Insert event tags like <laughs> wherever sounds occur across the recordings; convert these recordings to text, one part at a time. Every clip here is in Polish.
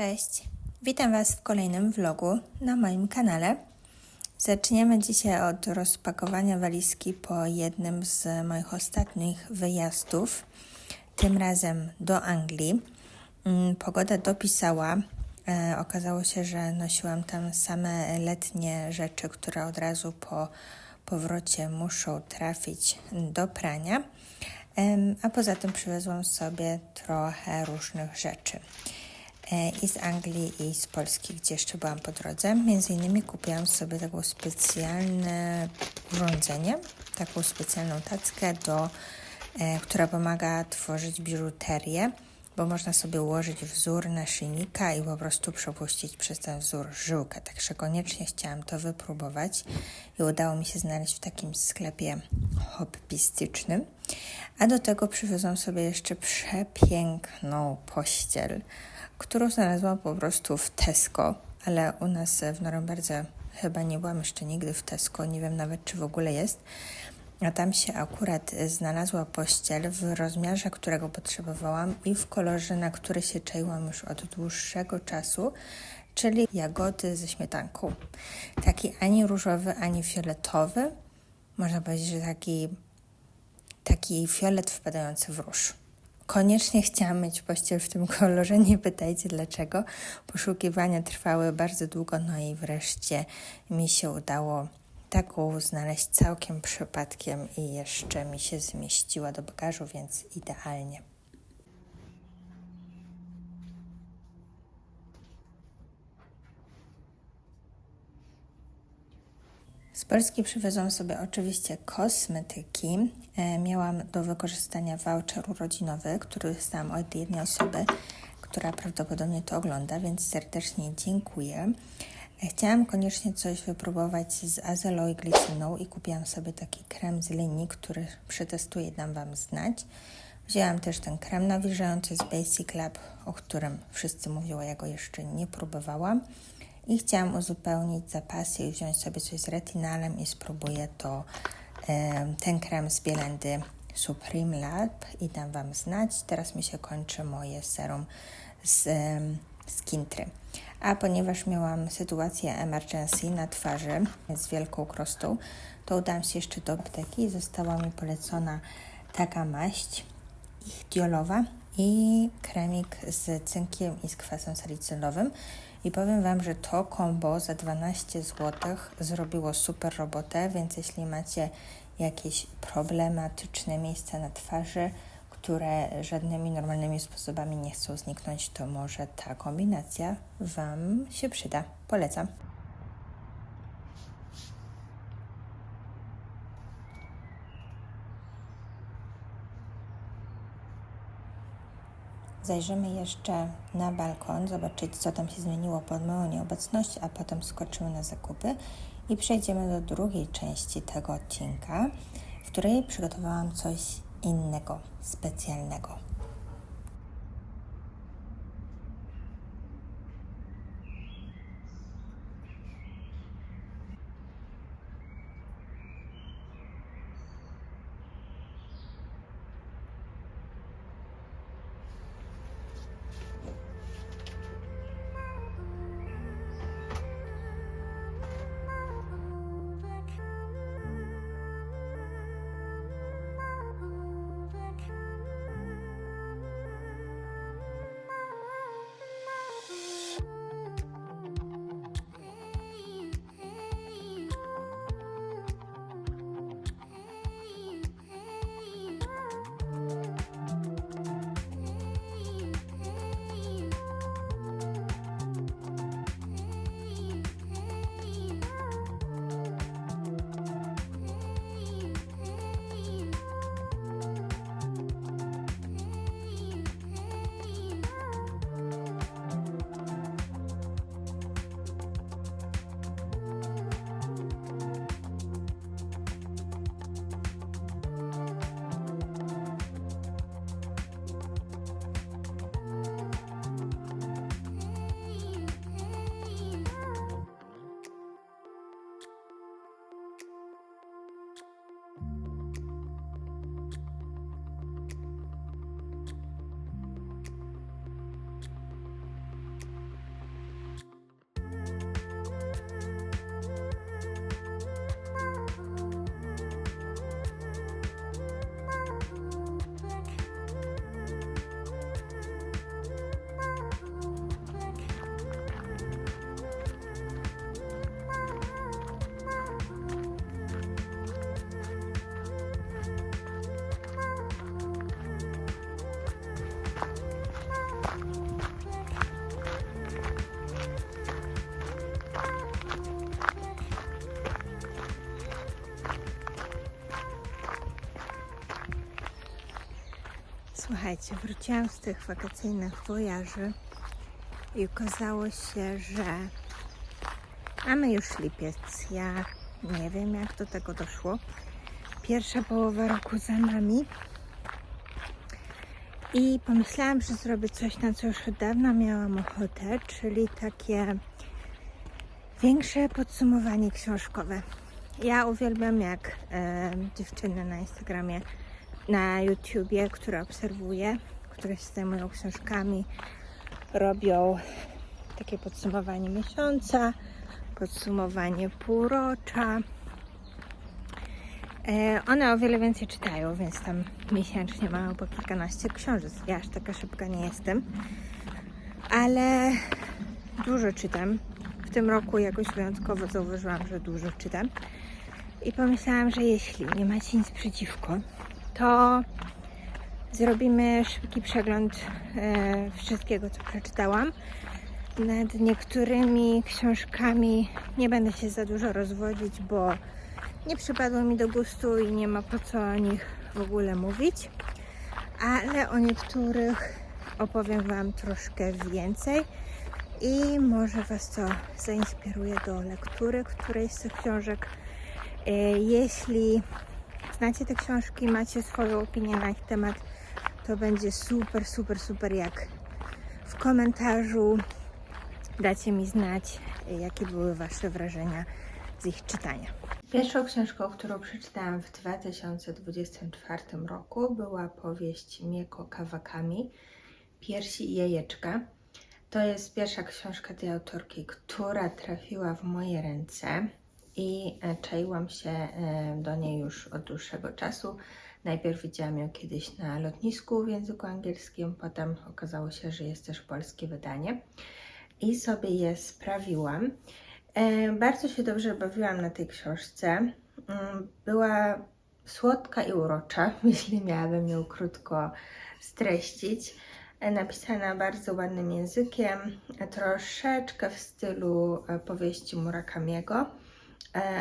Cześć, witam Was w kolejnym vlogu na moim kanale. Zaczniemy dzisiaj od rozpakowania walizki po jednym z moich ostatnich wyjazdów, tym razem do Anglii. Mm, Pogoda dopisała. E, okazało się, że nosiłam tam same letnie rzeczy, które od razu po powrocie muszą trafić do prania. A poza tym przywiozłam sobie trochę różnych rzeczy i z Anglii, i z Polski, gdzie jeszcze byłam po drodze. Między innymi kupiłam sobie taką specjalne urządzenie, taką specjalną tackę, do, e, która pomaga tworzyć biżuterię, bo można sobie ułożyć wzór naszyjnika i po prostu przepuścić przez ten wzór żyłkę. Także koniecznie chciałam to wypróbować i udało mi się znaleźć w takim sklepie hobbystycznym. A do tego przywiozłam sobie jeszcze przepiękną pościel, którą znalazłam po prostu w Tesco, ale u nas w Norymberze chyba nie byłam jeszcze nigdy w Tesco, nie wiem nawet czy w ogóle jest. A tam się akurat znalazła pościel w rozmiarze, którego potrzebowałam i w kolorze, na który się czaiłam już od dłuższego czasu, czyli jagody ze śmietanką. Taki ani różowy, ani fioletowy. Można powiedzieć, że taki, taki fiolet wpadający w róż. Koniecznie chciałam mieć pościel w tym kolorze, nie pytajcie dlaczego. Poszukiwania trwały bardzo długo, no i wreszcie mi się udało taką znaleźć całkiem przypadkiem i jeszcze mi się zmieściła do bagażu, więc idealnie. Z Polski przywiozłam sobie oczywiście kosmetyki. E, miałam do wykorzystania voucher urodzinowy, który dostałam od jednej osoby, która prawdopodobnie to ogląda, więc serdecznie dziękuję. E, Chciałam koniecznie coś wypróbować z azelą i i kupiłam sobie taki krem z linii, który przetestuję dam Wam znać. Wzięłam też ten krem nawilżający z Basic Lab, o którym wszyscy mówią, ja go jeszcze nie próbowałam. I chciałam uzupełnić zapasy i wziąć sobie coś z retinalem i spróbuję to ten krem z Bielendy Supreme Lab i dam Wam znać. Teraz mi się kończy moje serum z, z Kintry. A ponieważ miałam sytuację emergency na twarzy z wielką krostą, to udałam się jeszcze do apteki i została mi polecona taka maść ichtiolowa i kremik z cynkiem i z kwasem salicylowym. I powiem Wam, że to kombo za 12 zł zrobiło super robotę, więc jeśli macie jakieś problematyczne miejsca na twarzy, które żadnymi normalnymi sposobami nie chcą zniknąć, to może ta kombinacja Wam się przyda. Polecam. Zajrzymy jeszcze na balkon, zobaczyć co tam się zmieniło pod moją nieobecność, a potem skoczymy na zakupy i przejdziemy do drugiej części tego odcinka, w której przygotowałam coś innego, specjalnego. Słuchajcie, wróciłam z tych wakacyjnych wojaży i okazało się, że mamy już lipiec. Ja nie wiem, jak do tego doszło. Pierwsza połowa roku za nami. I pomyślałam, że zrobię coś, na co już od dawna miałam ochotę, czyli takie większe podsumowanie książkowe. Ja uwielbiam, jak e, dziewczyny na Instagramie, na YouTubie, które obserwuję, które się zajmują książkami, robią takie podsumowanie miesiąca, podsumowanie półrocza. E, one o wiele więcej czytają, więc tam miesięcznie mają po kilkanaście książek. Ja aż taka szybka nie jestem, ale dużo czytam. W tym roku jakoś wyjątkowo zauważyłam, że dużo czytam. I pomyślałam, że jeśli nie macie nic przeciwko, to zrobimy szybki przegląd e, wszystkiego, co przeczytałam. Nad niektórymi książkami nie będę się za dużo rozwodzić, bo nie przypadło mi do gustu i nie ma po co o nich w ogóle mówić. Ale o niektórych opowiem Wam troszkę więcej i może Was to zainspiruje do lektury którejś z tych książek. E, Jeśli znacie te książki, macie swoją opinię na ich temat, to będzie super, super, super jak w komentarzu dacie mi znać, jakie były Wasze wrażenia z ich czytania. Pierwszą książką, którą przeczytałam w 2024 roku była powieść Mieko Kawakami Piersi i jajeczka. To jest pierwsza książka tej autorki, która trafiła w moje ręce i e, czaiłam się e, do niej już od dłuższego czasu. Najpierw widziałam ją kiedyś na lotnisku w języku angielskim, potem okazało się, że jest też polskie wydanie i sobie je sprawiłam. E, Bardzo się dobrze bawiłam na tej książce. Mm, Była słodka i urocza, <laughs> jeśli miałabym ją krótko streścić. Napisana bardzo ładnym językiem, troszeczkę w stylu powieści Murakamiego,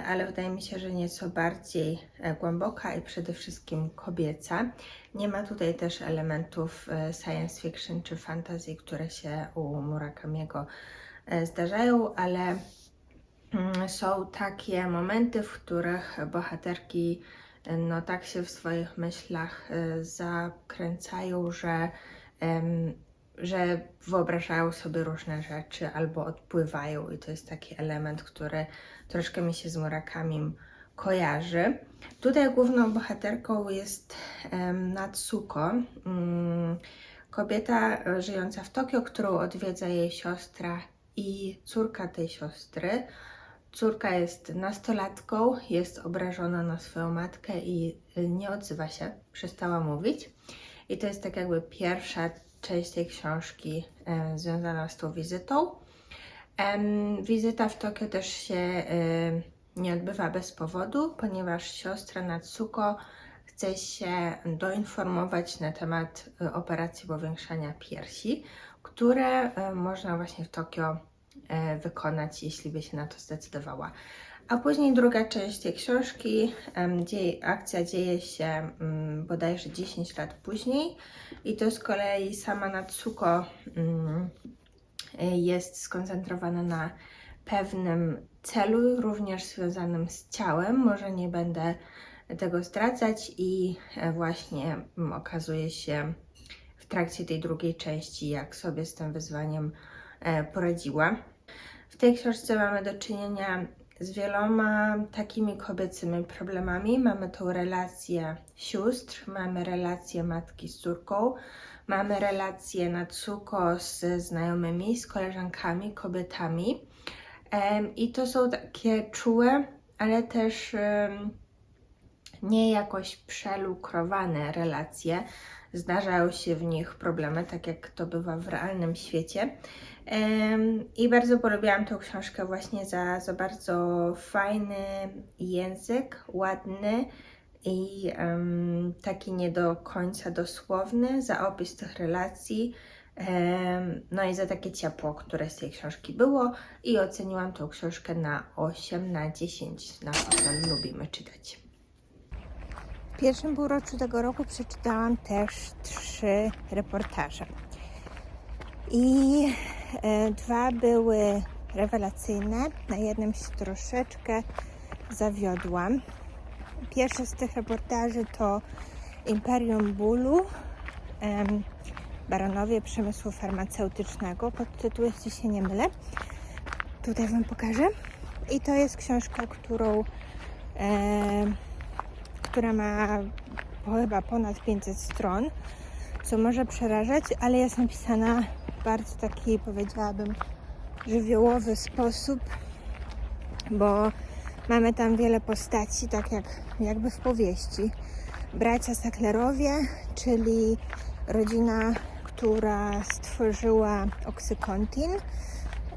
ale wydaje mi się, że nieco bardziej e, głęboka i przede wszystkim kobieca. Nie ma tutaj też elementów e, science fiction czy fantasy, które się u Murakamiego e, zdarzają, ale mm, są takie momenty, w których bohaterki e, no tak się w swoich myślach e, zakręcają, że, że wyobrażają sobie różne rzeczy albo odpływają i to jest taki element, który troszkę mi się z Murakamim kojarzy. Tutaj główną bohaterką jest Natsuko, mm, kobieta e, żyjąca w Tokio, którą odwiedza jej siostra i córka tej siostry. Córka jest nastolatką, jest obrażona na swoją matkę i y, nie odzywa się, przestała mówić. I to jest tak jakby pierwsza część tej książki e, związana z tą wizytą. Wizyta w Tokio też się e, nie odbywa bez powodu, ponieważ siostra Natsuko chce się doinformować na temat e, operacji powiększania piersi, które można właśnie w Tokio wykonać, jeśli by się na to zdecydowała. A później druga część tej książki, em, dzieje, akcja dzieje się mm, bodajże 10 lat później i to z kolei sama Natsuko mm, jest skoncentrowana na pewnym celu, również związanym z ciałem. Może nie będę tego zdradzać i e, właśnie mm, okazuje się w trakcie tej drugiej części, jak sobie z tym wyzwaniem e, poradziła. W tej książce mamy do czynienia z wieloma takimi kobiecymi problemami. Mamy tą relację sióstr, mamy relację matki z córką, mamy relację Natsuko z znajomymi, z koleżankami, kobietami. I to są takie czułe, ale też nie jakoś przelukrowane relacje. Zdarzają się w nich problemy, tak jak to bywa w realnym świecie. I bardzo polubiłam tą książkę właśnie za, za bardzo fajny język, ładny i em, taki nie do końca dosłowny, za opis tych relacji. Em, No i za takie ciepło, które z tej książki było i oceniłam tą książkę na 8 na 10, na pewno lubimy czytać. pierwszym półroczu tego roku przeczytałam też trzy reportaże. I e, dwa były rewelacyjne, na jednym się troszeczkę zawiodłam. Pierwszy z tych reportaży to Imperium Bólu, Baronowie Przemysłu Farmaceutycznego, pod tytuł, jeśli się nie mylę. Tutaj Wam pokażę. I to jest książka, którą, em, która ma chyba ponad 500 stron, co może przerażać, ale jest napisana bardzo taki, powiedziałabym, żywiołowy sposób, bo mamy tam wiele postaci, tak jak jakby w powieści. Bracia Saklerowie, czyli rodzina, która stworzyła oksykontin,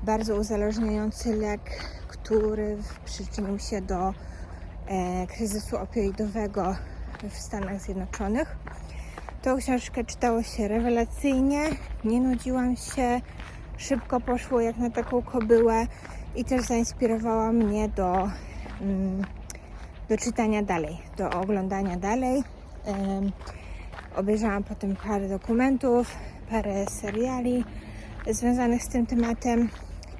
bardzo uzależniający lek, który przyczynił się do e, kryzysu opioidowego w Stanach Zjednoczonych. Tą książkę czytało się rewelacyjnie, nie nudziłam się, szybko poszło jak na taką kobyłę i też zainspirowała mnie do, mm, do czytania dalej, do oglądania dalej. Obejrzałam potem parę dokumentów, parę seriali związanych z tym tematem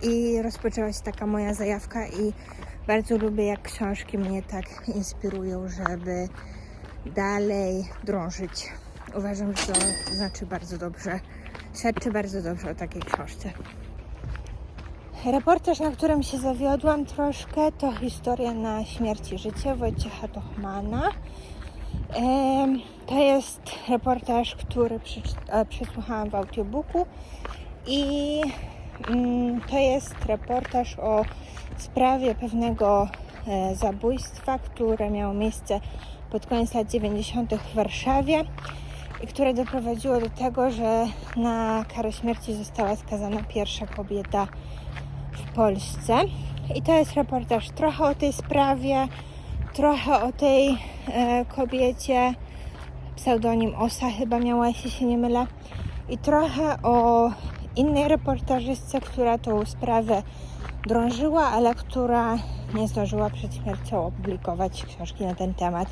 i rozpoczęła się taka moja zajawka i bardzo lubię jak książki mnie tak inspirują, żeby dalej drążyć. Uważam, że to znaczy bardzo dobrze, świadczy bardzo dobrze o takiej książce. Reportaż, na którym się zawiodłam troszkę, to historia na śmierć i życie Wojciecha Tochmana. To jest reportaż, który e, przesłuchałam w audiobooku i mm, to jest reportaż o sprawie pewnego e, zabójstwa, które miało miejsce pod koniec lat 90. w Warszawie i które doprowadziło do tego, że na karę śmierci została skazana pierwsza kobieta w Polsce. I to jest reportaż trochę o tej sprawie, trochę o tej e, kobiecie, pseudonim Osa chyba miała, jeśli się nie mylę, i trochę o innej reportażystce, która tą sprawę drążyła, ale która nie zdążyła przed śmiercią opublikować książki na ten temat.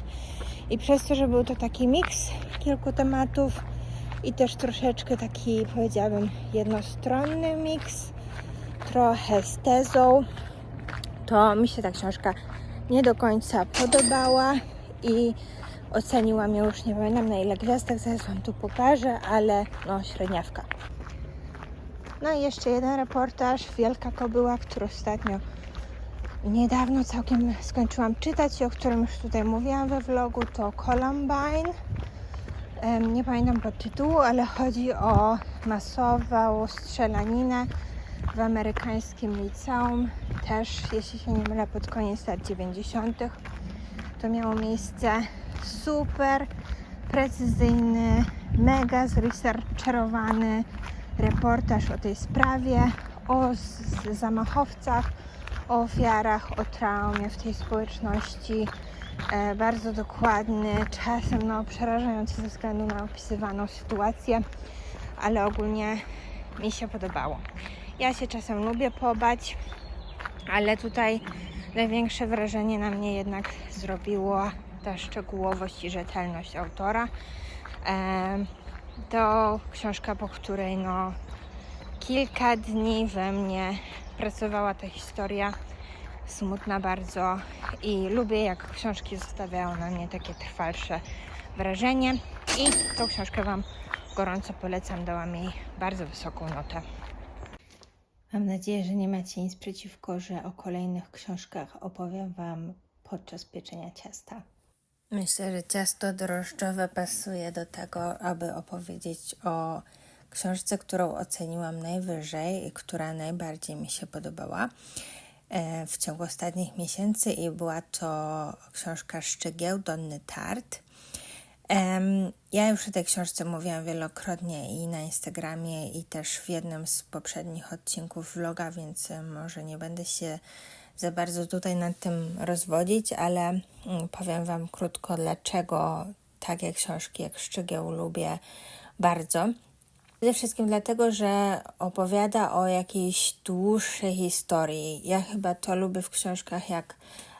I przez to, że był to taki miks kilku tematów i też troszeczkę taki, powiedziałabym, jednostronny miks, trochę z tezą, to mi się ta książka nie do końca podobała i oceniłam ją już nie pamiętam na ile gwiazdek, zaraz Wam tu pokażę, ale no średniawka. No i jeszcze jeden reportaż, Wielka Kobyła, który ostatnio niedawno całkiem skończyłam czytać o którym już tutaj mówiłam we vlogu, to Columbine. Nie pamiętam podtytułu, ale chodzi o masową strzelaninę w amerykańskim liceum, też jeśli się nie mylę pod koniec lat 90. To miało miejsce super precyzyjny, mega zresearcherowany reportaż o tej sprawie, o zamachowcach, o ofiarach, o traumie w tej społeczności. E, bardzo dokładny, czasem no, przerażający ze względu na opisywaną sytuację, ale ogólnie mi się podobało. Ja się czasem lubię pobać, ale tutaj największe wrażenie na mnie jednak zrobiło ta szczegółowość i rzetelność autora. Em, To książka, po której no, kilka dni we mnie pracowała ta historia. Smutna bardzo i lubię, jak książki zostawiają na mnie takie trwalsze wrażenie. I tą książkę Wam gorąco polecam. Dałam jej bardzo wysoką notę. Mam nadzieję, że nie macie nic przeciwko, że o kolejnych książkach opowiem Wam podczas pieczenia ciasta. Myślę, że ciasto drożdżowe pasuje do tego, aby opowiedzieć o książce, którą oceniłam najwyżej i która najbardziej mi się podobała e, w ciągu ostatnich miesięcy i była to książka Szczygieł Donny Tart. Ja już o tej książce mówiłam wielokrotnie i na Instagramie, i też w jednym z poprzednich odcinków vloga, więc e, może nie będę się za bardzo tutaj nad tym rozwodzić, ale mm, powiem Wam krótko, dlaczego takie książki jak Szczygieł lubię bardzo. Przede wszystkim dlatego, że opowiada o jakiejś dłuższej historii. Ja chyba to lubię w książkach, jak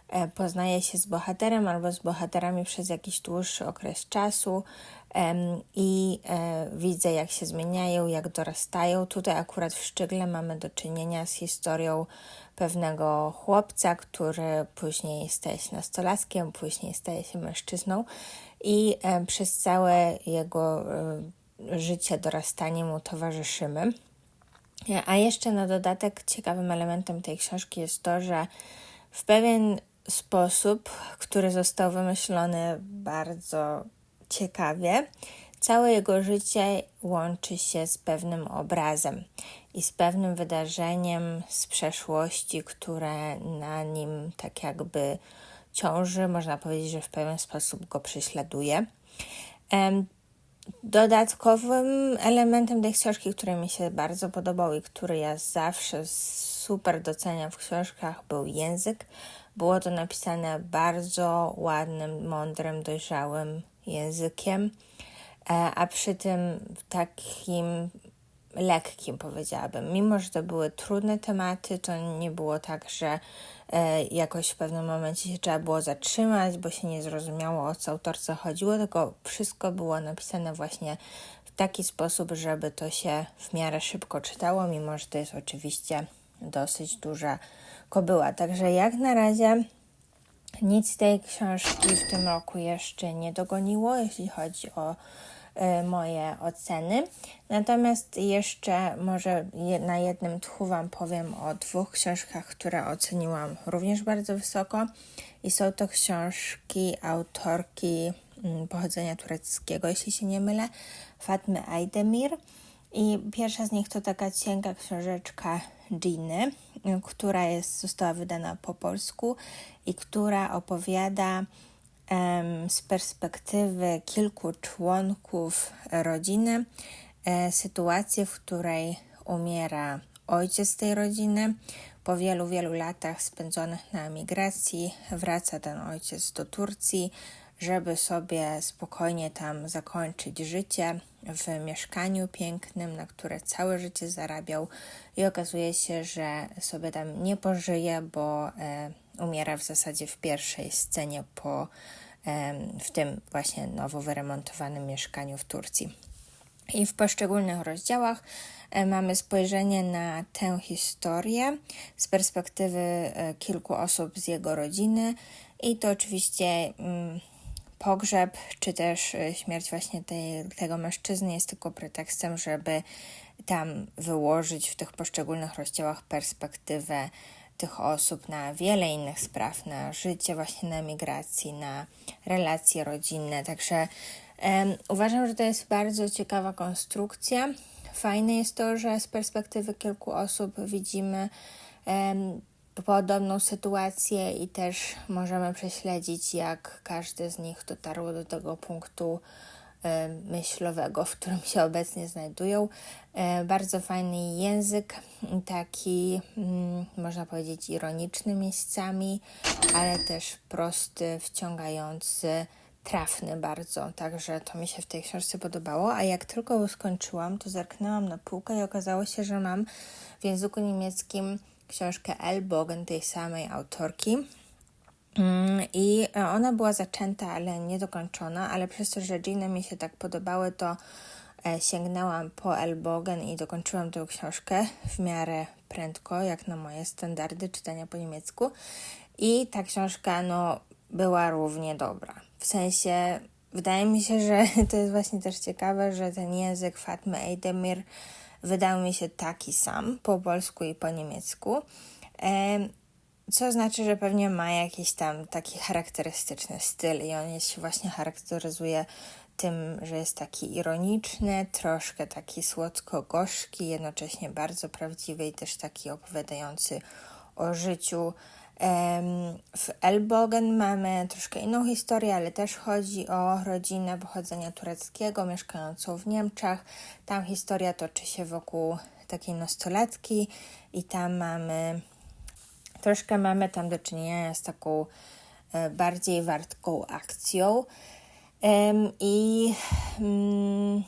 e, poznaje się z bohaterem albo z bohaterami przez jakiś dłuższy okres czasu i e, widzę, jak się zmieniają, jak dorastają. Tutaj akurat w Szczygle mamy do czynienia z historią pewnego chłopca, który później staje się nastolatkiem, później staje się mężczyzną i przez całe jego e, życie, dorastanie mu towarzyszymy. A jeszcze na dodatek ciekawym elementem tej książki jest to, że w pewien sposób, który został wymyślony bardzo ciekawie, całe jego życie łączy się z pewnym obrazem i z pewnym wydarzeniem z przeszłości, które na nim tak jakby ciąży, można powiedzieć, że w pewien sposób go prześladuje. Dodatkowym elementem tej książki, który mi się bardzo podobał i który ja zawsze super doceniam w książkach, był język. Było to napisane bardzo ładnym, mądrym, dojrzałym językiem, e, a przy tym takim lekkim, powiedziałabym. Mimo, że to były trudne tematy, to nie było tak, że e, jakoś w pewnym momencie się trzeba było zatrzymać, bo się nie zrozumiało o co autorce chodziło, tylko wszystko było napisane właśnie w taki sposób, żeby to się w miarę szybko czytało, mimo że to jest oczywiście dosyć duża kobyła. Także jak na razie nic tej książki w tym roku jeszcze nie dogoniło, jeśli chodzi o moje oceny. Natomiast jeszcze może na jednym tchu Wam powiem o dwóch książkach, które oceniłam również bardzo wysoko. I są to książki autorki mm, pochodzenia tureckiego, jeśli się nie mylę, Fatmy Aydemir. I pierwsza z nich to taka cienka książeczka Giny, która jest, została wydana po polsku i która opowiada z perspektywy kilku członków rodziny e, sytuację, w której umiera ojciec tej rodziny. Po wielu, wielu latach spędzonych na emigracji wraca ten ojciec do Turcji, żeby sobie spokojnie tam zakończyć życie w mieszkaniu pięknym, na które całe życie zarabiał i okazuje się, że sobie tam nie pożyje, bo e, umiera w zasadzie w pierwszej scenie po w tym właśnie nowo wyremontowanym mieszkaniu w Turcji. I w poszczególnych rozdziałach e, mamy spojrzenie na tę historię z perspektywy e, kilku osób z jego rodziny, i to oczywiście mm, pogrzeb czy też e, śmierć właśnie tej, tego mężczyzny jest tylko pretekstem, żeby tam wyłożyć w tych poszczególnych rozdziałach perspektywę tych osób na wiele innych spraw, na życie właśnie na emigracji, na relacje rodzinne. Także um, uważam, że to jest bardzo ciekawa konstrukcja. Fajne jest to, że z perspektywy kilku osób widzimy um, podobną sytuację i też możemy prześledzić, jak każdy z nich dotarł do tego punktu myślowego, w którym się obecnie znajdują. E, bardzo fajny język, taki mm, można powiedzieć ironiczny miejscami, ale też prosty, wciągający, trafny bardzo. Także to mi się w tej książce podobało. A jak tylko ją skończyłam, to zerknęłam na półkę i okazało się, że mam w języku niemieckim książkę El Bogen tej samej autorki. Mm, I ona była zaczęta, ale niedokończona, ale przez to, że Gina mi się tak podobały, to e, sięgnęłam po Elbogen i dokończyłam tę książkę w miarę prędko, jak na moje standardy czytania po niemiecku. I ta książka, no, była równie dobra. W sensie, wydaje mi się, że <laughs> to jest właśnie też ciekawe, że ten język Fatmy Eidemir wydał mi się taki sam po polsku i po niemiecku. Co znaczy, że pewnie ma jakiś tam taki charakterystyczny styl i on się właśnie charakteryzuje tym, że jest taki ironiczny, troszkę taki słodko-gorzki, jednocześnie bardzo prawdziwy i też taki opowiadający o życiu. W Elbogen mamy troszkę inną historię, ale też chodzi o rodzinę pochodzenia tureckiego mieszkającą w Niemczech. Tam historia toczy się wokół takiej nastolatki i tam mamy Troszkę mamy tam do czynienia z taką e, bardziej wartką akcją. I mm,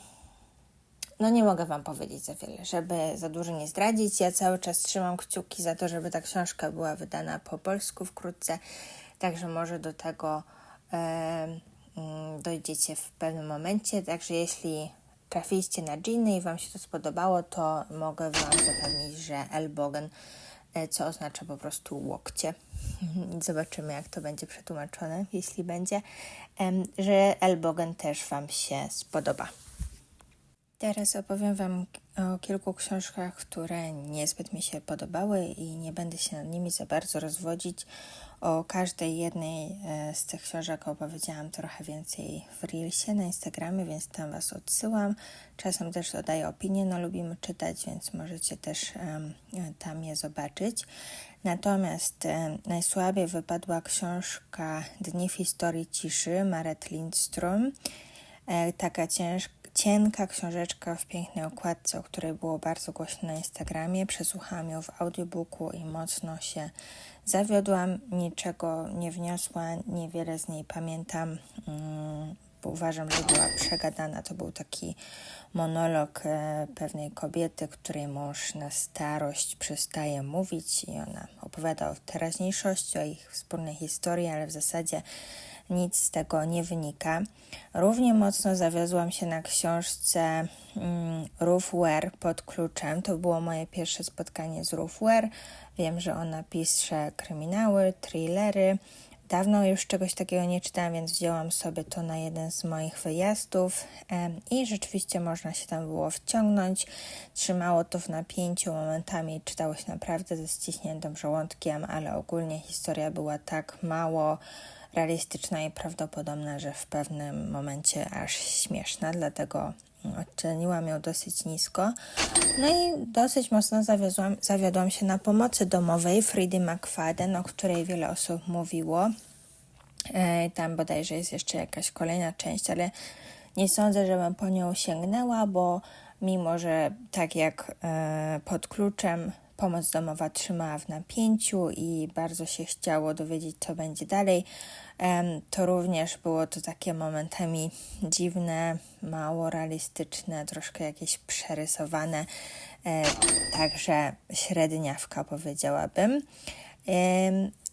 no nie mogę Wam powiedzieć za wiele, żeby za dużo nie zdradzić. Ja cały czas trzymam kciuki za to, żeby ta książka była wydana po polsku wkrótce. także może do tego mm, dojdziecie w pewnym momencie. Także jeśli trafiliście na Ginny i Wam się to spodobało, to mogę Wam zapewnić, że Elbogen, co oznacza po prostu łokcie, <laughs> zobaczymy jak to będzie przetłumaczone, jeśli będzie, że Elbogen też Wam się spodoba. Teraz opowiem Wam o kilku książkach, które niezbyt mi się podobały i nie będę się nad nimi za bardzo rozwodzić. O każdej jednej e, z tych książek opowiedziałam trochę więcej w Reelsie na Instagramie, więc tam Was odsyłam. Czasem też dodaję opinie, no lubimy czytać, więc możecie też um, tam je zobaczyć. Natomiast e, najsłabiej wypadła książka Dni w historii ciszy Maret Lindström. E, taka ciężka cienka książeczka w pięknej okładce, o której było bardzo głośno na Instagramie. Przesłuchałam ją w audiobooku i mocno się zawiodłam. Niczego nie wniosła, niewiele z niej pamiętam, mm, bo uważam, że była przegadana. To był taki monolog e, pewnej kobiety, której mąż na starość przestaje mówić i ona opowiada o teraźniejszości, o ich wspólnej historii, ale w zasadzie nic z tego nie wynika. Równie mocno zawiozłam się na książce mm, Ruth Ware pod kluczem. To było moje pierwsze spotkanie z Ruth Ware. Wiem, że ona pisze kryminały, thrillery. Dawno już czegoś takiego nie czytałam, więc wzięłam sobie to na jeden z moich wyjazdów i rzeczywiście można się tam było wciągnąć. Trzymało to w napięciu, momentami czytało się naprawdę ze ściśniętym żołądkiem, ale ogólnie historia była tak mało realistyczna i prawdopodobna, że w pewnym momencie aż śmieszna, dlatego oceniłam ją dosyć nisko. No i dosyć mocno zawiodłam, zawiodłam się na pomocy domowej Fridy McFadden, o której wiele osób mówiło. E, tam bodajże jest jeszcze jakaś kolejna część, ale nie sądzę, żebym po nią sięgnęła, bo mimo, że tak jak e, pod kluczem pomoc domowa trzymała w napięciu i bardzo się chciało dowiedzieć, co będzie dalej, to również było to takie momentami dziwne, mało realistyczne, troszkę jakieś przerysowane, e, także średniawka powiedziałabym.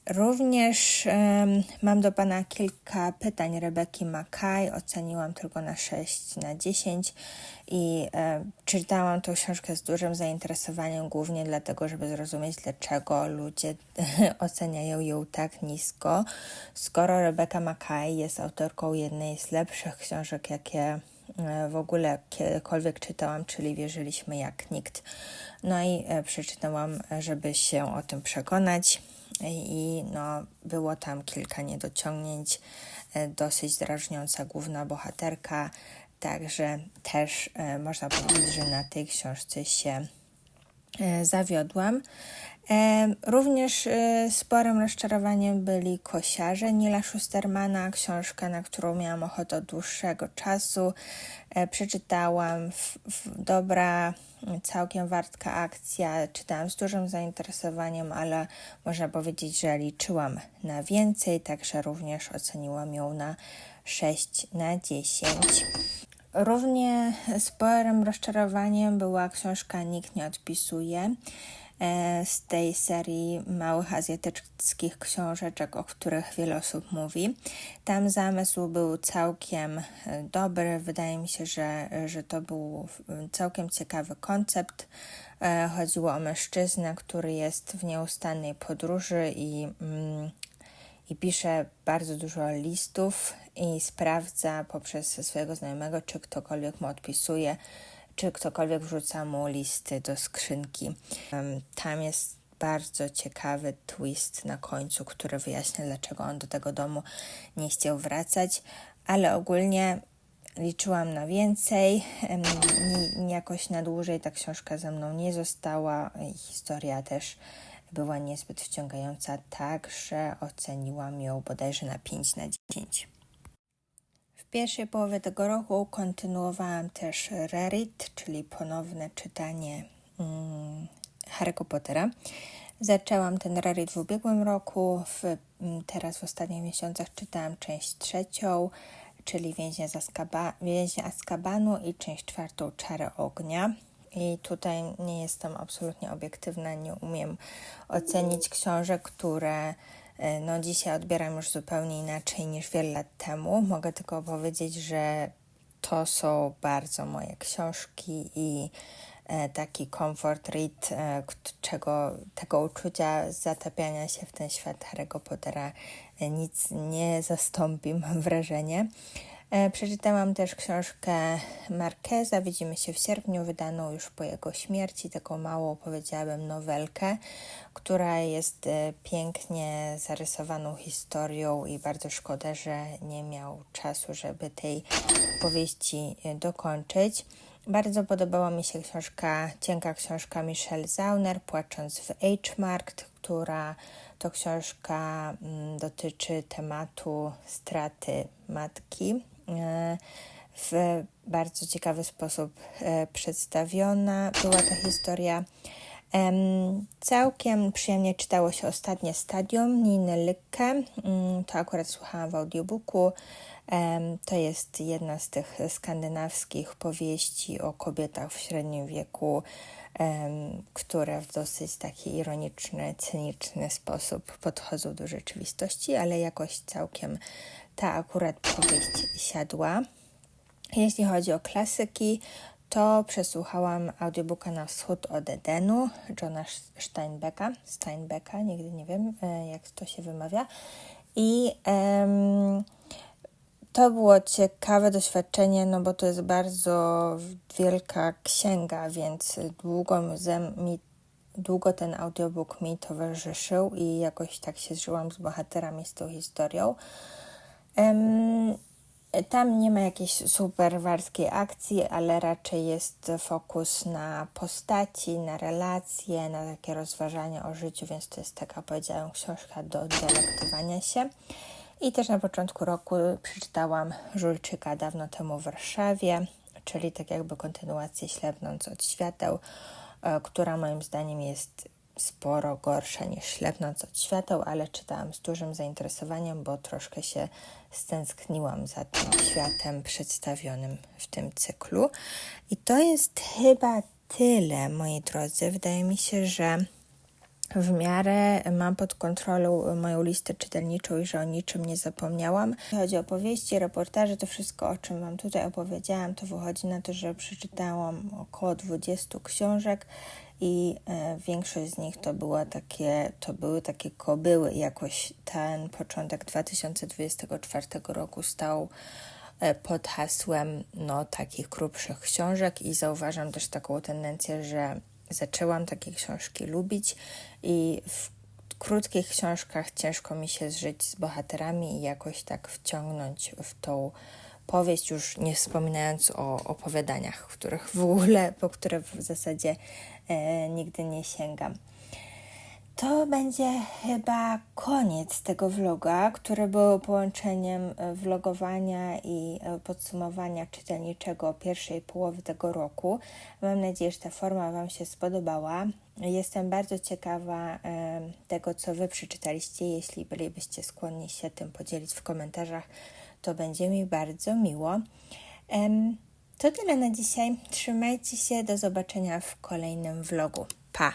Również um, mam do Pana kilka pytań. Rebeki Makaj oceniłam tylko na 6 na 10 i czytałam tą książkę z dużym zainteresowaniem, głównie dlatego, żeby zrozumieć, dlaczego ludzie <laughs> oceniają ją tak nisko, skoro Rebeka Makaj jest autorką jednej z lepszych książek, jakie w ogóle kiedykolwiek czytałam, czyli Wierzyliśmy jak nikt. No i e, przeczytałam, żeby się o tym przekonać i no, było tam kilka niedociągnięć, e, dosyć drażniąca główna bohaterka, także też e, można powiedzieć, że na tej książce się zawiodłam. Również sporym rozczarowaniem byli Kosiarze Nila Schustermana, książka, na którą miałam ochotę od dłuższego czasu. Przeczytałam, w, w, dobra całkiem wartka akcja. Czytałam z dużym zainteresowaniem, ale można powiedzieć, że liczyłam na więcej, także również oceniłam ją na 6 na 10. Równie sporym rozczarowaniem była książka Nikt nie odpisuje. E, z tej serii małych azjatyckich książeczek, o których wiele osób mówi. Tam zamysł był całkiem e, dobry. Wydaje mi się, że, że to był całkiem ciekawy koncept. E, chodziło o mężczyznę, który jest w nieustannej podróży i, mm, i pisze bardzo dużo listów i sprawdza poprzez swojego znajomego, czy ktokolwiek mu odpisuje czy ktokolwiek wrzuca mu listy do skrzynki. Tam jest bardzo ciekawy twist na końcu, który wyjaśnia, dlaczego on do tego domu nie chciał wracać, ale ogólnie liczyłam na więcej. Jakoś na dłużej ta książka ze mną nie została. Historia też była niezbyt wciągająca, także oceniłam ją bodajże na 5 na 10 pierwszej połowie tego roku kontynuowałam też Rerit, czyli ponowne czytanie mm, Harry'ego Pottera. Zaczęłam ten Rerit w ubiegłym roku, w, mm, teraz w ostatnich miesiącach czytałam część trzecią, czyli Więźnia z Azkaba, Azkabanu i część czwartą Czary Ognia. I tutaj nie jestem absolutnie obiektywna, nie umiem ocenić książek, które E, No, dzisiaj odbieram już zupełnie inaczej niż wiele lat temu. Mogę tylko powiedzieć, że to są bardzo moje książki i e, taki comfort read, e, czego, tego uczucia zatapiania się w ten świat Harry'ego Pottera nic nie zastąpi, mam wrażenie. E, Przeczytałam też książkę Marqueza, Widzimy się w sierpniu, wydaną już po jego śmierci, taką małą, powiedziałabym, nowelkę, która jest e, pięknie zarysowaną historią i bardzo szkoda, że nie miał czasu, żeby tej powieści e, dokończyć. Bardzo podobała mi się książka, cienka książka Michelle Zauner, Płacząc w H-Markt, która to książka mm, dotyczy tematu straty matki. W bardzo ciekawy sposób e, przedstawiona była ta historia. Em, Całkiem przyjemnie czytało się ostatnie stadium Niny Lykke. Mm, To akurat słuchałam w audiobooku. To jest jedna z tych skandynawskich powieści o kobietach w średnim wieku, które w dosyć taki ironiczny, cyniczny sposób podchodzą do rzeczywistości, ale jakoś całkiem ta akurat powieść siadła. Jeśli chodzi o klasyki, to przesłuchałam audiobooka Na wschód od Edenu Johna Steinbecka. Steinbecka, nigdy nie wiem, e, jak to się wymawia. I to było ciekawe doświadczenie, no bo to jest bardzo wielka księga, więc długo, mi, długo ten audiobook mi towarzyszył i jakoś tak się zżyłam z bohaterami, z tą historią. Tam nie ma jakiejś super warskiej akcji, ale raczej jest fokus na postaci, na relacje, na takie rozważania o życiu, więc to jest taka, powiedziałam, książka do delektowania się. I też na początku roku przeczytałam Żulczyka dawno temu w Warszawie, czyli tak jakby kontynuację Ślepnąc od świateł, e, która moim zdaniem jest sporo gorsza niż Ślepnąc od świateł, ale czytałam z dużym zainteresowaniem, bo troszkę się stęskniłam za tym światem przedstawionym w tym cyklu. I to jest chyba tyle, moi drodzy. Wydaje mi się, że w miarę mam pod kontrolą moją listę czytelniczą i że o niczym nie zapomniałam. Jeśli chodzi o powieści, reportaże, to wszystko, o czym Wam tutaj opowiedziałam, to wychodzi na to, że przeczytałam około 20 książek i e, większość z nich to, była takie, to były takie kobyły. Jakoś ten początek 2024 roku stał e, pod hasłem no, takich grubszych książek i zauważam też taką tendencję, że zaczęłam takie książki lubić i w krótkich książkach ciężko mi się zżyć z bohaterami i jakoś tak wciągnąć w tą powieść, już nie wspominając o opowiadaniach, których w ogóle, po które w zasadzie nigdy nie sięgam. To będzie chyba koniec tego vloga, który był połączeniem e, vlogowania i e, podsumowania czytelniczego pierwszej połowy tego roku. Mam nadzieję, że ta forma Wam się spodobała. Jestem bardzo ciekawa e, tego, co Wy przeczytaliście. Jeśli bylibyście skłonni się tym podzielić w komentarzach, to będzie mi bardzo miło. To tyle na dzisiaj. Trzymajcie się. Do zobaczenia w kolejnym vlogu. Pa!